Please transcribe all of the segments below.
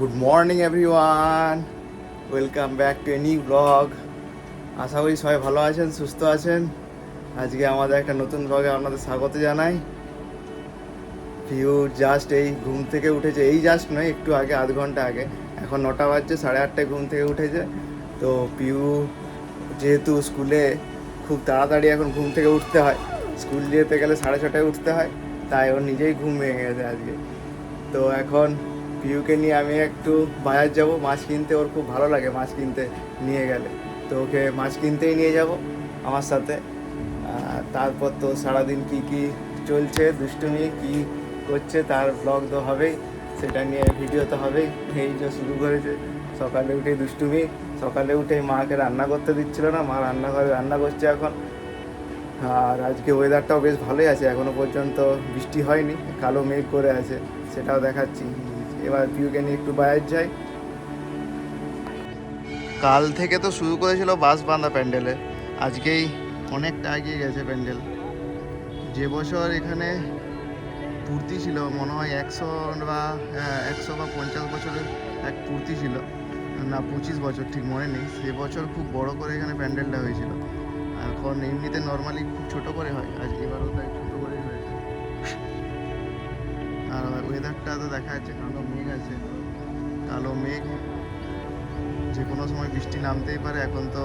Good morning everyone welcome back to any blog আশা করি সবাই ভালো আছেন, সুস্থ আছেন। আজকে আমাদের একটা নতুন ব্লগে আপনাদের স্বাগত জানাই। পিউ জাস্ট এই ঘুম থেকে উঠেছে। এই জাস্ট নয়, একটু আগে, আধ ঘণ্টা আগে। এখন নটা বাজছে, সাড়ে আটটায় ঘুম থেকে উঠেছে। তো পিউ যেহেতু স্কুলে খুব তাড়াতাড়ি এখন ঘুম থেকে উঠতে হয় স্কুল যেতে গেলে সাড়ে ছটায় উঠতে হয়, তাই ও নিজেই ঘুম ভেঙে গেছে আজকে। তো এখন পিউকে নিয়ে আমি একটু বাজার যাব, মাছ কিনতে। ওর খুব ভালো লাগে মাছ কিনতে নিয়ে গেলে। তো ওকে মাছ কিনতেই নিয়ে যাব আমার সাথে। তারপর তো সারাদিন কি কি চলছে, দুষ্টুমি, কি করছে, তার ব্লগ তো হবেই। সেটা নিয়ে ভিডিও তো হবেই। এই যে শুরু করেছে, সকালে উঠে দুষ্টুমি, সকালে উঠে মাকে রান্না করতে দিচ্ছিল না, মা রান্নাঘরে রান্না করছে এখন। আর আজকে ওয়েদারটাও বেশ ভালোই আছে, এখনও পর্যন্ত বৃষ্টি হয়নি, কালো মেঘ করে আছে, সেটাও দেখাচ্ছি। এবার পিউকে নিয়ে একটু বাইরে যাই। কাল থেকে তো শুরু করেছিল বাস বাঁধা প্যান্ডেলে আজকেই অনেকটা এগিয়ে গেছে প্যান্ডেল। যে বছর এখানে পূর্তি ছিল মনে হয় একশো বা হ্যাঁ, একশো বা পঞ্চাশ বছরের এক পূর্তি ছিল। না পঁচিশ বছর ঠিক মনে নেই। সে বছর খুব বড় করে এখানে প্যান্ডেলটা হয়েছিল। এখন এমনিতে নর্মালি খুব ছোটো করে হয়। আজকে এবারও তাই আর ওয়েদারটা তো দেখা যাচ্ছে কালো মেঘ আছে। কালো মেঘ। যে কোনো সময় বৃষ্টি নামতেই পারে এখন তো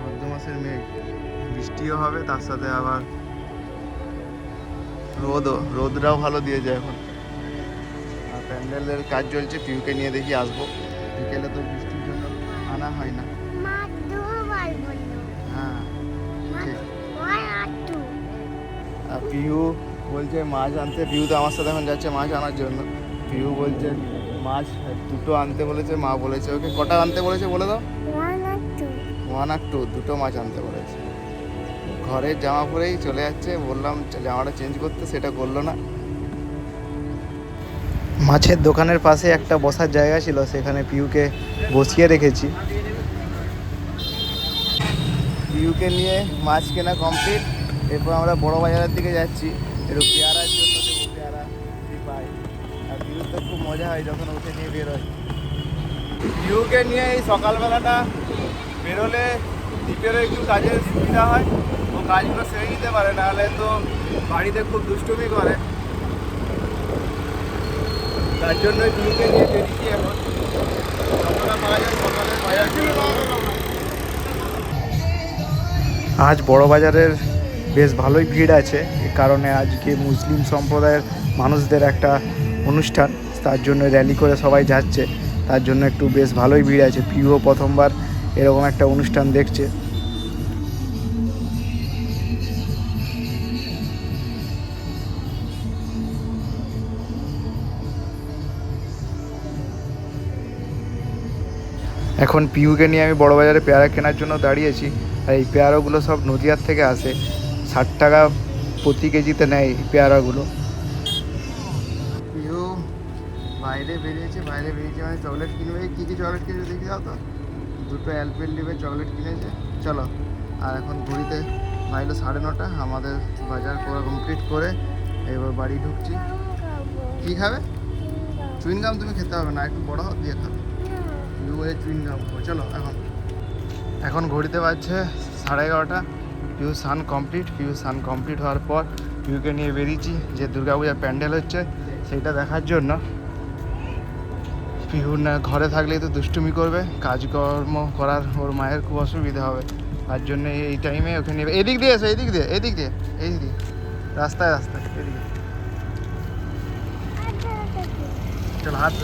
ভাদ্র মাসের মেঘ। বৃষ্টিও হবে তার সাথে আবার রোদও। রোদটাও ভালো দিয়ে যায় এখন। আর প্যান্ডেলের কাজ চলছে পিউকে নিয়ে দেখি আসব। বিকেলে তো বৃষ্টির জন্য আনা হয় না। হ্যাঁ পিউ বলছে মাছ আনতে পিউ তো আমার সাথে এখন যাচ্ছে মাছ আনার জন্য। পিউ বলছে মাছ দুটো আনতে বলেছে মা বলেছে ওকে কটা আনতে বলেছে বলে দাও? ওয়ান আর টু দুটো মাছ আনতে বলেছে। ঘরের জামা পরেই চলে যাচ্ছে বললাম জামাটা চেঞ্জ করতে? সেটা করল না। মাছের দোকানের পাশে একটা বসার জায়গা ছিল সেখানে পিউকে বসিয়ে রেখেছি। পিউকে নিয়ে মাছ কেনা কমপ্লিট এরপর আমরা বড় বাজারের দিকে যাচ্ছি। একটু পেয়ারার জন্য দেবো পেয়ারা যদি পাই আর পিউর তো খুব মজা হয় যখন উঠে নিয়ে বেরোয় পিউকে নিয়ে এই সকালবেলাটা বেরোলে দ্বীপেরও একটু কাজের সুবিধা হয়, ও কাজগুলো সেরে নিতে পারে, নাহলে তো বাড়িতে খুব দুষ্টুমি করে। তার জন্যই পিউকে নিয়ে বেরিয়েছি এখন। যতটা পাওয়া যায় সকালে বাজার। আজ বড় বাজারের বেশ ভালোই ভিড় আছে। এ কারণে আজকে মুসলিম সম্প্রদায়ের মানুষদের একটা অনুষ্ঠান, তার জন্য র্যালি করে সবাই যাচ্ছে। তার জন্য একটু বেশ ভালোই ভিড় আছে। পিও প্রথমবার এরকম একটা অনুষ্ঠান দেখছে। এখন পিউকে নিয়ে আমি বড়বাজারে পেয়ারা কেনার জন্য দাঁড়িয়েছি। আর এই পেয়ারাগুলো সব নদিয়ার থেকে আসে। ষাট টাকা প্রতি কেজিতে নেয় পেয়ারাগুলো। বাইরে বেরিয়েছে বাইরে বেরিয়েছে মানে চকলেট কিনবে। কী কী চকলেট কিনবে দেখি যাও তো। দুটো অ্যালপেল অ্যালপেনলিভের চকলেট কিনেছে। চলো আর এখন ঘুরিতে বাইরে সাড়ে নটা। আমাদের বাজার করা কমপ্লিট করে এবার বাড়ি ঢুকছি। কী খাবে? চুইনগাম তুমি খেতে হবে না একটু বড় দিয়ে খাবে। দু বলে চুইনগাম চলো এখন। এখন ঘড়িতে বাজছে সাড়ে এগারোটা। পিউ সান কমপ্লিট পিউ সান কমপ্লিট হওয়ার পর পিউকে নিয়ে বেরিয়েছি, যে দুর্গাপূজার প্যান্ডেল হচ্ছে সেইটা দেখার জন্য। পিউ না, ঘরে থাকলেই তো দুষ্টুমি করবে, কাজকর্ম করার ওর মায়ের খুব অসুবিধা হবে। তার জন্য এই টাইমে ওকে নিয়ে, এদিক দিয়ে এসো, এদিক দিয়ে এদিক দিয়ে, এই দিয়ে রাস্তায় রাস্তায়, এদিকে। চল, হাত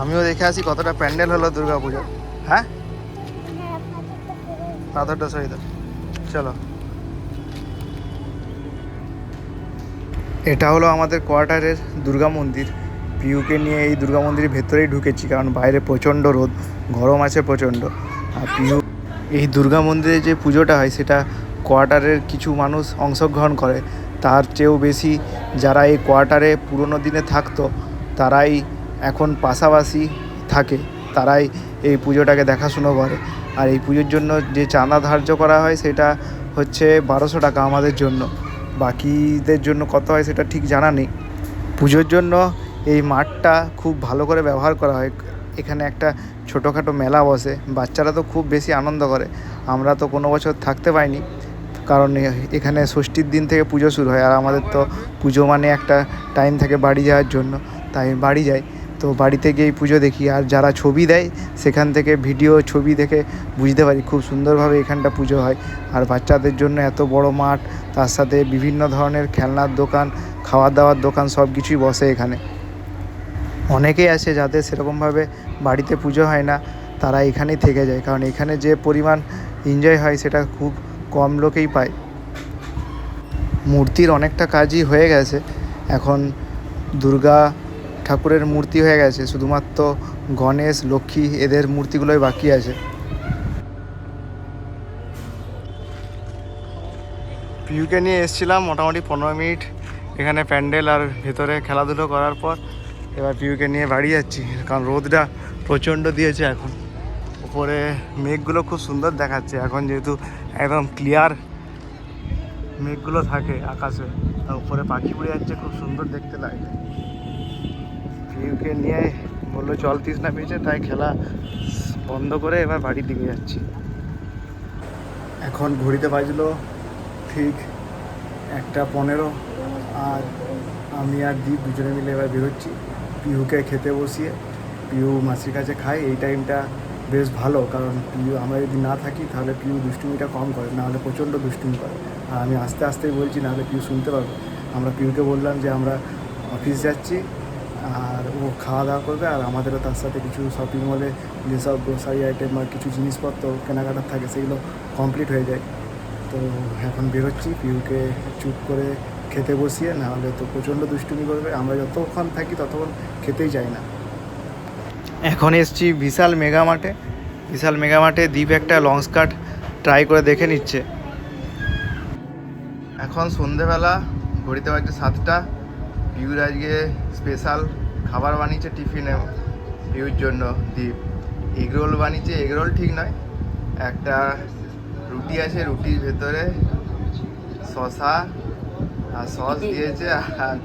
আমিও দেখে আসি কতটা প্যান্ডেল হলো দুর্গা পুজো পাথরটা সহিত চলো। এটা হলো আমাদের কোয়ার্টারের দুর্গা মন্দির। পিউকে নিয়ে এই দুর্গা মন্দিরের ভেতরেই ঢুকেছি, কারণ বাইরে প্রচণ্ড রোদ, গরম আছে প্রচণ্ড। আর পিউ এই দুর্গা মন্দিরে যে পুজোটা হয়, সেটা কোয়ার্টারের কিছু মানুষ অংশগ্রহণ করে। তার চেয়েও বেশি যারা এই কোয়ার্টারে পুরনো দিনে থাকতো, তারাই এখন পাশাপাশি থাকে। তারাই এই পুজোটাকে দেখাশুনো করে। আর এই পুজোর জন্য যে চাঁদা ধার্য করা হয় সেটা হচ্ছে বারোশো টাকা আমাদের জন্য। বাকিদের জন্য কত হয় সেটা ঠিক জানা নেই। পুজোর জন্য এই মাঠটা খুব ভালো করে ব্যবহার করা হয়। এখানে একটা ছোটোখাটো মেলা বসে। বাচ্চারা তো খুব বেশি আনন্দ করে। আমরা তো কোনো বছর থাকতে পাইনি কারণ এখানে ষষ্ঠীর দিন থেকে পুজো শুরু হয়। আর আমাদের তো পুজো মানে একটা টাইম থাকে বাড়ি যাওয়ার জন্য। তাই বাড়ি যাই। তো বাড়িতে গিয়েই পুজো দেখি। আর যারা ছবি দেয়, সেখান থেকে ভিডিও, ছবি দেখে বুঝতে পারি খুব সুন্দরভাবে এখানটা পুজো হয়। আর বাচ্চাদের জন্য এত বড় মাঠ, তার সাথে বিভিন্ন ধরনের খেলনার দোকান খাওয়া দাওয়ার দোকান, সব কিছুই বসে এখানে। অনেকেই আছে যাদের সেরকমভাবে বাড়িতে পুজো হয় না, তারা এখানেই থেকে যায়। কারণ এখানে যে পরিমাণ এনজয় হয়, সেটা খুব কম লোকেই পায়। মূর্তির অনেকটা কাজই হয়ে গেছে। এখন দুর্গা ঠাকুরের মূর্তি হয়ে গেছে, শুধুমাত্র গণেশ, লক্ষ্মী এদের মূর্তিগুলোই বাকি আছে। পিউকে নিয়ে এসেছিলাম মোটামুটি পনেরো মিনিট, এখানে প্যান্ডেল আর ভেতরে খেলাধুলো করার পর এবার পিউকে নিয়ে বাড়ি যাচ্ছি, কারণ রোদটা প্রচণ্ড দিয়েছে এখন। উপরে মেঘগুলো খুব সুন্দর দেখাচ্ছে, এখন যেহেতু একদম ক্লিয়ার মেঘগুলো থাকে আকাশে উপরে পাখি উড়ে যাচ্ছে, খুব সুন্দর দেখতে লাগে। পিউকে নিয়ে বলল জল তৃষ্ণা পেয়েছে তাই খেলা বন্ধ করে এবার বাড়ির দিকে যাচ্ছি। এখন ঘড়িতে বাজলো ঠিক একটা পনেরো আর আমি আর দীপ দুজনে মিলে এবার বেরোচ্ছি। পিহুকে খেতে বসিয়ে, পিউ মাসির কাছে খাই এই টাইমটা বেশ ভালো, কারণ পিউ, আমরা যদি না থাকি, তাহলে পিউ দুষ্টুমিটা কম করে, নাহলে প্রচণ্ড দুষ্টুমি করে। আর আমি আস্তে আস্তেই বলছি, নাহলে পিউ শুনতে পারবে আমরা পিউকে বললাম যে, আমরা অফিস যাচ্ছি। আর ও খাওয়া দাওয়া করবে আর আমাদেরও তার সাথে কিছু শপিং মলে যেসব গ্রোসারি আইটেম বা কিছু জিনিসপত্র কেনাকাটার থাকে সেগুলো কমপ্লিট হয়ে যায়। তো এখন বেরোচ্ছি, পিউকে চুপ করে খেতে বসিয়ে, নাহলে তো প্রচণ্ড দুষ্টুমি করবে। আমরা যতক্ষণ থাকি ততক্ষণ খেতেই চাই না। এখন এসছি বিশাল মেগা মাঠে বিশাল মেগা মাঠে দ্বীপ একটা লং স্কার্ট ট্রাই করে দেখে নিচ্ছে। এখন সন্ধেবেলা, ঘড়িতে বাজছে সাতটা। পিউর আজকে স্পেশাল খাবার বানিয়েছে টিফিনে পিউর জন্য দ্বীপ এগরোল বানিয়েছে এগরোল ঠিক নয় একটা রুটি আছে রুটির ভেতরে শশা আর সস দিয়েছে আর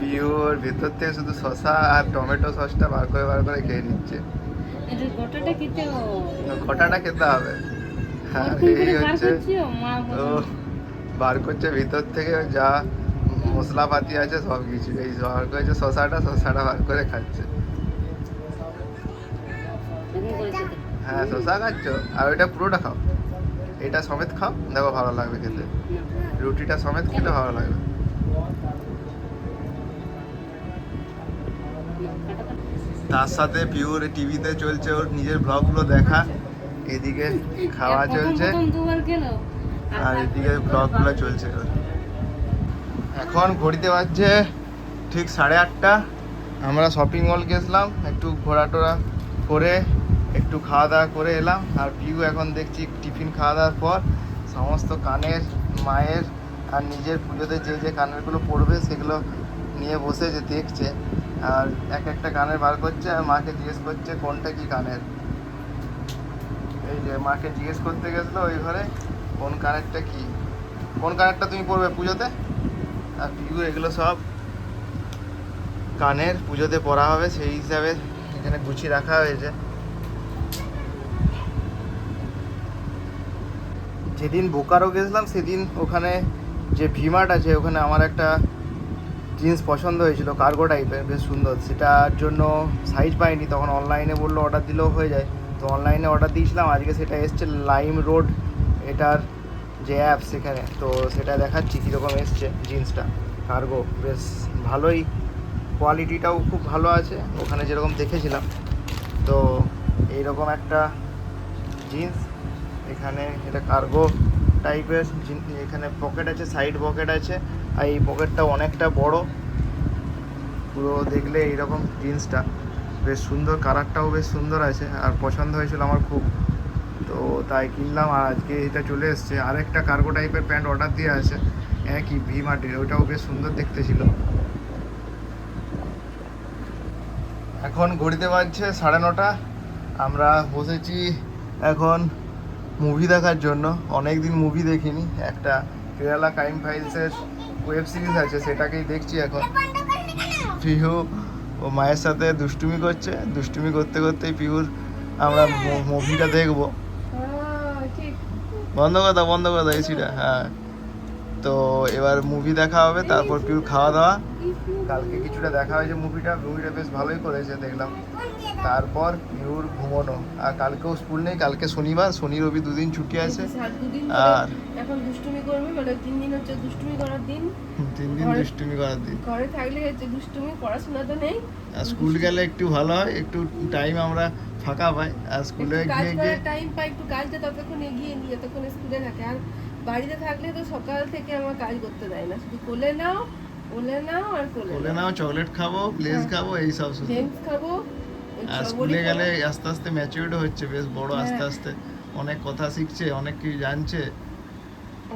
পিওর ভেতর থেকে শুধু শশা আর টমেটো সসটা বার করে বার করে খেয়ে নিচ্ছে। ঘটাটা খেতে হবে। আর এই হচ্ছে ও বার করছে ভিতর থেকে যা মশলাপাতি আছে সব কিছু। এই বার করেছে শশাটা শশাটা বার করে খাচ্ছে। হ্যাঁ শশা খাচ্ছ আর ওইটা পুরোটা খাও। এটা সমেত খাও দেখো ভালো লাগবে খেতে। রুটিটা সমেত খেলে ভালো লাগবে। তার সাথে পিওর টিভিতে চলছে ওর নিজের ব্লগগুলো দেখা। এদিকে খাওয়া চলছে। আর এদিকে ব্লগগুলো চলছে ওর। এখন ঘড়িতে বাজছে ঠিক সাড়ে আটটা। আমরা শপিং মল গেছিলাম একটু ঘোরা টোরা করে, একটু খাওয়া দাওয়া করে এলাম। আর ভিউ এখন দেখছি টিফিন খাওয়া দাওয়ার পর, সমস্ত কানের, মায়ের আর নিজের পুজোতে যে যে কানেরগুলো পড়বে সেগুলো নিয়ে বসে যে দেখছে। আর এক একটা কানের বার করছে আর মাকে জিজ্ঞেস করছে, কোনটা কি কানের? এই যে মাকে জিজ্ঞেস করতে গেছিল ওই ঘরে, কোন কানেরটা কি? কোন কানেরটা তুমি পড়বে পুজোতে? আর পিউ এগুলো সব কানের পুজোতে পরা হবে, সেই হিসাবে এখানে গুছিয়ে রাখা হয়েছে। যেদিন বোকারো গেছিলাম সেদিন ওখানে যে ভিমার্ট আছে, ওখানে আমার একটা জিন্স পছন্দ হয়েছিল কার্গো টাইপের বেশ সুন্দর। সেটার জন্য সাইজ পাইনি, তখন অনলাইনে বলল অর্ডার দিলেও হয়ে যায়। তো অনলাইনে অর্ডার দিয়েছিলাম, আজকে সেটা এসছে লাইম রোড এটার যে অ্যাপ সেখানে তো সেটা দেখাচ্ছি কীরকম এসছে জিন্সটা। কার্গো বেশ ভালোই কোয়ালিটিটাও খুব ভালো আছে। ওখানে যেরকম দেখেছিলাম। তো এইরকম একটা জিন্স। এখানে এটা কার্গো টাইপের এখানে পকেট আছে সাইড পকেট আছে। আর এই পকেটটা অনেকটা বড়। পুরো দেখলে এইরকম জিন্সটা। বেশ সুন্দর কালারটাও বেশ সুন্দর আছে। আর পছন্দ হয়েছিল আমার খুব। তো তাই কিনলাম আর আজকে এটা চলে এসছে। আরেকটা কার্গো টাইপের প্যান্ট অর্ডার দিয়ে আছে। একই ভি মার্টের ওটাও বেশ সুন্দর দেখতে ছিল। এখন ঘড়িতে বাজছে সাড়ে নটা। আমরা বসেছি এখন মুভি দেখার জন্য। অনেক দিন মুভি দেখিনি। একটা কেরালা ক্রাইম ফাইলসের ওয়েব সিরিজ আছে, সেটাকেই দেখছি এখন। পিহু ও মায়ের সাথে দুষ্টুমি করছে। দুষ্টুমি করতে করতেই পিহুর আমরা মুভিটা দেখব। বন্ধ কথা বন্ধ কথা এসিটা হ্যাঁ। তো এবার মুভি দেখা হবে, তারপর পিউর খাওয়া দাওয়া। কালকে কিছুটা দেখা হয়েছে মুভিটা মুভিটা বেশ ভালোই করেছে দেখলাম। তারপর পিউর ঘুমোনো। আর কালকেও স্কুল নেই কালকে শনিবার শনি রবি দুদিন ছুটি আছে। আর এখন দুষ্টুমি করবে মানে তিন দিন হচ্ছে দুষ্টুমি করার দিন। তিন দিন দুষ্টুমি করার দিন। ঘরে থাকলে হচ্ছে দুষ্টুমি পড়াশোনা তো নেই। আর স্কুল গেলে একটু ভালো হয় একটু টাইম আমরা ফাঁকা পাই। আর স্কুলে গিয়ে গিয়ে টাইম পাই একটু কাজটা ততক্ষণ এগিয়ে নিয়ে ততক্ষণ স্কুলে থাকে। আর বাড়িতে থাকলে তো সকাল থেকে আমার কাজ করতে দেয় না। শুধু কোলে নাও কোলে নাও আর কোলে বলে নাও। চকলেট খাব প্লেস খাব এই সব শুধু জেমস খাব আর স্কুলে গেলে আস্তে আস্তে ম্যাচিউরড হচ্ছে বেশ বড় আস্তে হ্যাঁ। আস্তে অনেক কথা শিখছে অনেক কিছু জানছে।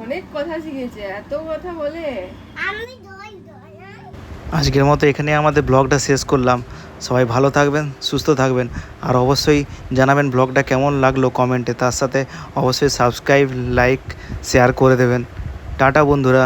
অনেক কথা শিখেছে এত কথা বলে। আমি দই দই আজকের মতো এখানে আমাদের ব্লগটা শেষ করলাম। সবাই ভালো থাকবেন সুস্থ থাকবেন। আর অবশ্যই জানাবেন ব্লগটা কেমন লাগল কমেন্টে। তার সাথে অবশ্যই সাবস্ক্রাইব লাইক শেয়ার করে দেবেন। টাটা বন্ধুরা।